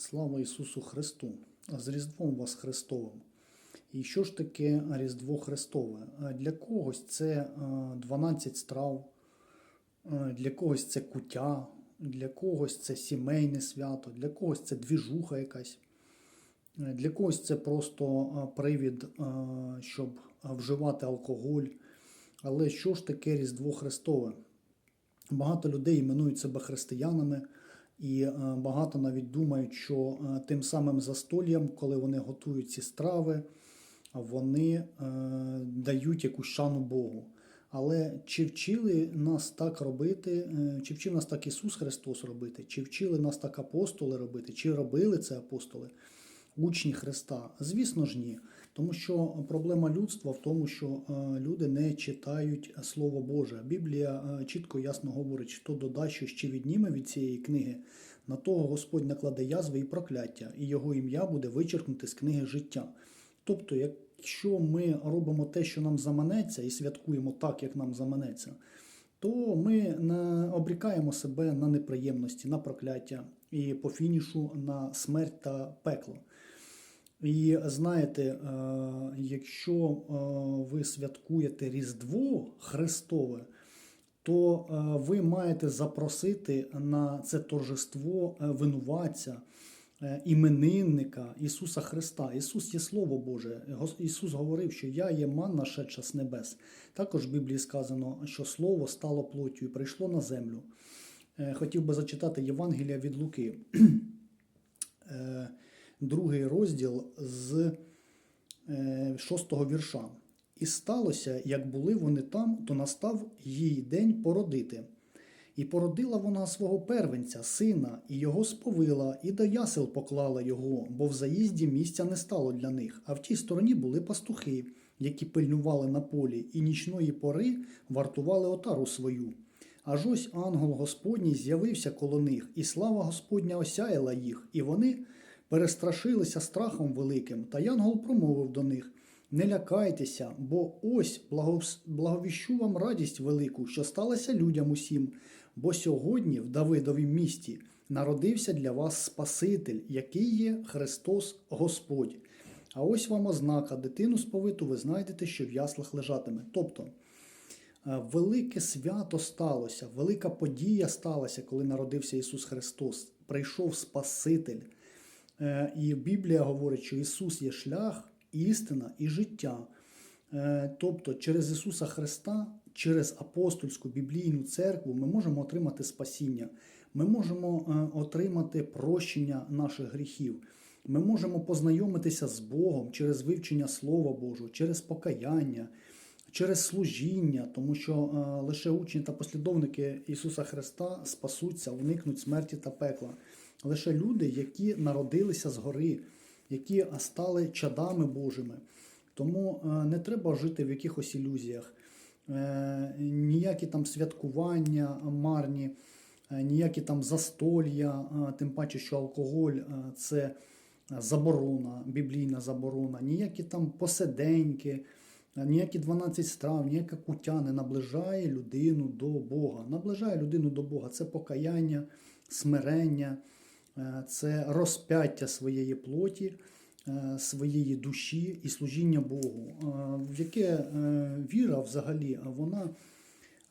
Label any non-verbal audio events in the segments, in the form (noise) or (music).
Слава Ісусу Христу! З Різдвом вас Христовим. І що ж таке Різдво Христове? Е, Для когось це е, 12 страв, е, для когось це куття, для когось це сімейне свято, для когось це двіжуха якась. Е, Для когось це просто е, привід, е, щоб вживати алкоголь. Але що ж таке Різдво Христове? Багато людей іменують себе християнами, і е, багато навіть думають, що е, тим самим застоллям, коли вони готують ці страви, вони е, дають якусь шану Богу. Але чи вчили нас так робити, чи вчив нас так Ісус Христос робити, чи вчили нас так апостоли робити, чи робили це апостоли, учні Христа? Звісно ж, ні. Тому що проблема людства в тому, що е, люди не читають Слово Боже. Біблія е, чітко ясно говорить, що додасть, що ще відніме від цієї книги, на того Господь накладе язви і прокляття, і його ім'я буде вичеркнути з книги життя. Тобто, якщо ми робимо те, що нам заманеться, і святкуємо так, як нам заманеться, то ми обрікаємо себе на неприємності, на прокляття і по фінішу на смерть та пекло. І знаєте, е, якщо е, ви святкуєте Різдво Христове, то е, ви маєте запросити на це торжество винуватця, іменинника Ісуса Христа. Ісус є Слово Боже. Ісус говорив, що я є манна шедша з небес. Також в Біблії сказано, що Слово стало плоттю і прийшло на землю. Хотів би зачитати Євангелія від Луки. (clears throat) Другий розділ з е, шостого вірша. І сталося, як були вони там, то настав їй день породити. І породила вона свого первенця, сина, і його сповила, і до ясел поклала його, бо в заїзді місця не стало для них. А в тій стороні були пастухи, які пильнували на полі, і нічної пори вартували отару свою. Аж ось ангел Господній з'явився коло них, і слава Господня осяяла їх, і вони перестрашилися страхом великим. Та янгол промовив до них: Не лякайтеся, бо ось благовіщу вам радість велику, що сталася людям усім. Бо сьогодні в Давидовім місті народився для вас Спаситель, який є Христос Господь. А ось вам ознака, дитину сповиту ви знайдете, що в яслах лежатиме. Тобто, Е, Велике свято сталося, велика подія сталася, коли народився Ісус Христос. Прийшов Спаситель. Е, І Біблія говорить, що Ісус є шлях, істина і життя. Е, Тобто, через Ісуса Христа, через апостольську біблійну церкву ми можемо отримати спасіння, ми можемо е, отримати прощення наших гріхів. Ми можемо познайомитися з Богом через вивчення Слова Божого, через покаяння, через служіння, тому що лише учні та послідовники Ісуса Христа спасуться, уникнуть смерті та пекла. Лише люди, які народилися згори, які стали чадами Божими. Тому е, не треба жити в якихось ілюзіях. Е, Ніякі там святкування марні, е, ніякі там застолья, тим паче, що алкоголь це заборона, біблійна заборона, ніякі там посиденьки, ніякі 12 страв, ніяка куття не наближає людину до Бога. Наближає людину до Бога це покаяння, смирення, це розп'яття своєї плоті, е, своєї душі і служіння Богу. Е, В яке е, віра взагалі, вона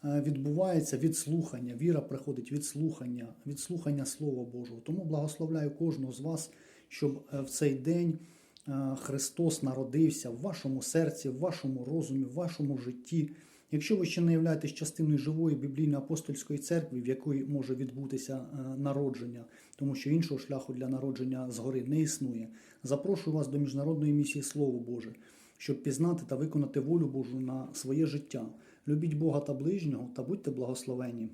е, відбувається від слухання. Віра приходить від слухання, від слухання Слова Божого. Тому благословляю кожного з вас, щоб е, в цей день е, Христос народився в вашому серці, в вашому розумі, в вашому житті. Якщо ви ще не являєтесь частиною живої біблійно-апостольської церкви, в якої може відбутися е, народження, тому що іншого шляху для народження згори не існує, запрошую вас до міжнародної місії Слово Боже, щоб пізнати та виконати волю Божу на своє життя. Любіть Бога та ближнього та будьте благословені.